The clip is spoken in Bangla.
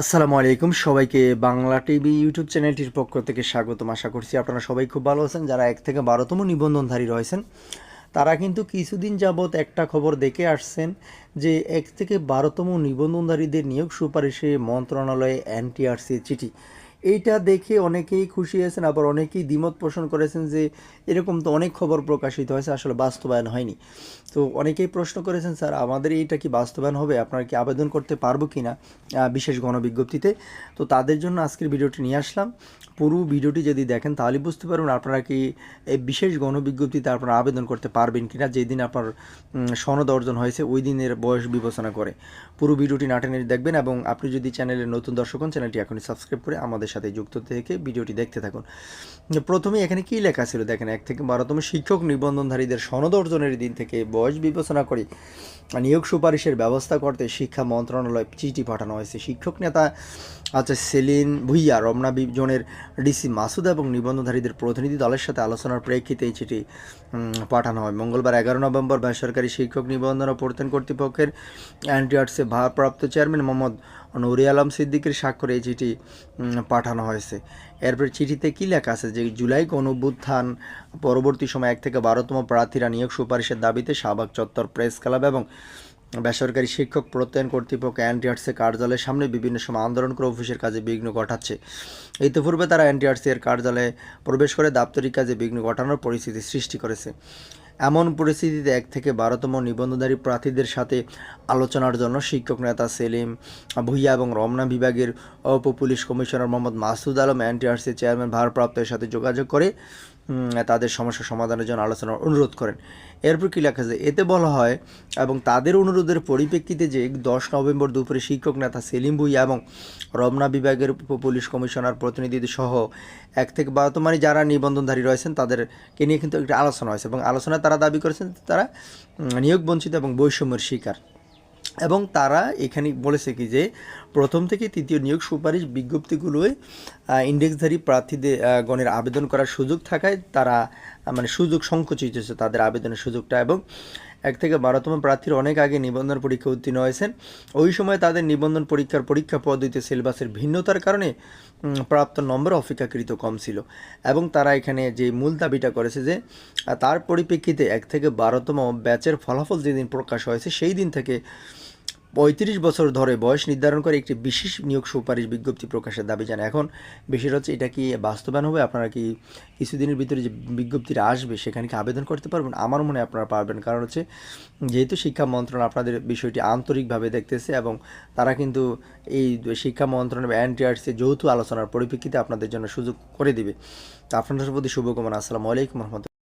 আসসালামু আলাইকুম। সবাইকে বাংলা টিভি ইউটিউব চ্যানেলটির পক্ষ থেকে স্বাগতম। আশা করছি আপনারা সবাই খুব ভালো আছেন। যারা এক থেকে বারোতম নিবন্ধনধারী রয়েছেন, তারা কিন্তু কিছুদিন যাবৎ একটা খবর দেখে আসছেন যে এক থেকে বারোতম নিবন্ধনধারীদের নিয়োগ সুপারিশে মন্ত্রণালয়ে এনটিআরসি চিঠি। এইটা দেখে অনেকেই খুশি হয়েছেন, আবার অনেকেই দ্বিমত পোষণ করেছেন যে এরকম তো অনেক খবর প্রকাশিত হয়েছে, আসলে বাস্তবায়ন হয়নি। তো অনেকেই প্রশ্ন করেছেন, স্যার, আমাদের এইটা কি বাস্তবায়ন হবে? আপনারা কি আবেদন করতে পারব কি না? বিশেষ গণবিজ্ঞপ্তিতে। তো তাদের জন্য আজকের ভিডিওটি নিয়ে আসলাম। পুরো ভিডিওটি যদি দেখেন, তাহলে বুঝতে পারবেন আপনারা কি এই বিশেষ গণবিজ্ঞপ্তিতে আপনারা আবেদন করতে পারবেন কি না, যেদিন আপনার সনদ অর্জন হয়েছে, ওই দিনের বয়স বিবেচনা করে। পুরো ভিডিওটি নাটেনে দেখবেন এবং আপনি যদি চ্যানেলের নতুন দর্শক হন, চ্যানেলটি এখনই সাবস্ক্রাইব করে আমাদের সাথে যুক্ত থেকে ভিডিওটি দেখতে থাকুন। প্রথমে এখানে কী লেখা ছিল? দেখেন, এক থেকে বারোতম শিক্ষক নিবন্ধনধারীদের সনদ অর্জনের দিন থেকে বয়স বিবেচনা করে নিয়োগ সুপারিশের ব্যবস্থা করতে শিক্ষা মন্ত্রণালয় চিঠি পাঠানো হয়েছে। শিক্ষক নেতা আচ্ছা সেলিন ভুইয়া, রমনা বিজনের ডিসি মাসুদ এবং নিবন্ধনধারীদের প্রতিনিধি দলের সাথে আলোচনার প্রেক্ষিতে এই চিঠি পাঠানো হয়। মঙ্গলবার এগারো নভেম্বর বেসরকারি শিক্ষক নিবন্ধন ও প্রত্যয়ন কর্তৃপক্ষের অ্যান্টিআর্টসে ভারপ্রাপ্ত চেয়ারম্যান মোহাম্মদ নুরি আলম সিদ্দিকের স্বাক্ষরে এই চিঠি পাঠানো হয়েছে। এরপর চিঠিতে কী লেখা আছে যে, জুলাই গণভ্যুত্থান পরবর্তী সময় এক থেকে বারোতম প্রার্থীরা নিয়োগ সুপারিশের দাবিতে শাহবাগ চত্বর প্রেস ক্লাব এবং বেসরকারি শিক্ষক প্রত্যয়ন কর্তৃপক্ষ অ্যান্টিআরসি কার্যালয়ের সামনে বিভিন্ন সময় আন্দোলন করে অফিসের কাজে বিঘ্ন ঘটাচ্ছে। ইতিপূর্বে তারা অ্যান্টিআরসি এর কার্যালয়ে প্রবেশ করে দাপ্তরিক কাজে বিঘ্ন ঘটানোর পরিস্থিতি সৃষ্টি করেছে। এমন পরিস্থিতিতে এক থেকে বারোতম নিবন্ধনধারী প্রার্থীদের সাথে আলোচনার জন্য শিক্ষক নেতা সেলিম ভুইয়া এবং রমনা বিভাগের উপ police commissioner Mohammad Masud Alam, NTRC chairman, ভারপ্রাপ্তের সাথে যোগাযোগ করে তাদের সমস্যা সমাধানের জন্য আলোচনার অনুরোধ করেন। এরপর কী লেখা যায় এতে বলা হয়, এবং তাদের অনুরোধের পরিপ্রেক্ষিতে যে দশ নভেম্বর দুপুরে শিক্ষক নেতা সেলিম এবং রমনা বিভাগের পুলিশ কমিশনার প্রতিনিধিদের সহ এক থেকে বারোতম মানে যারা নিবন্ধনধারী রয়েছেন, তাদেরকে নিয়ে কিন্তু একটা আলোচনা হয়েছে। এবং আলোচনায় তারা দাবি করেছেন তারা নিয়োগ বঞ্চিত এবং বৈষম্যের শিকার। এবং তারা এখানে বলেছে কি যে, প্রথম থেকে তৃতীয় নিয়োগ সুপারিশ বিজ্ঞপ্তিগুলোয় ইন্ডেক্সধারী প্রার্থীদের গণের আবেদন করার সুযোগ থাকায় তারা মানে সুযোগ সংকুচিত হয়েছে তাদের আবেদনের সুযোগটা এবং এক থেকে বারোতম প্রার্থীর অনেক আগে নিবন্ধন পরীক্ষা উত্তীর্ণ হয়েছেন। ওই সময় তাদের নিবন্ধন পরীক্ষার পরীক্ষা পদ্ধতিতে সিলেবাসের ভিন্নতার কারণে প্রাপ্ত নম্বর অপেক্ষাকৃত কম ছিল এবং তারা এখানে যে মূল দাবিটা করেছে যে তার পরিপ্রেক্ষিতে এক থেকে বারোতম ব্যাচের ফলাফল যেদিন প্রকাশ হয়েছে সেই দিন থেকে পঁয়ত্রিশ বছর ধরে বয়স নির্ধারণ করে একটি বিশেষ নিয়োগ সুপারিশ বিজ্ঞপ্তি প্রকাশের দাবি জানায়। এখন বিষয়টা হচ্ছে, এটা কি বাস্তবায়ন হবে? আপনারা কি কিছুদিনের ভিতরে যে বিজ্ঞপ্তিটা আসবে, সেখানে কি আবেদন করতে পারবেন? আমার মনে আপনারা পারবেন। কারণ হচ্ছে, যেহেতু শিক্ষা মন্ত্রণালয় আপনাদের বিষয়টি আন্তরিকভাবে দেখতেছে এবং তারা কিন্তু এই শিক্ষা মন্ত্রণালয় বা এনটিআরসি যৌথ আলোচনার পরিপ্রেক্ষিতে আপনাদের জন্য সুযোগ করে দিবে। তো আপনাদের প্রতি শুভকামনা। আসসালামু আলাইকুম রহমতুল্লাহ।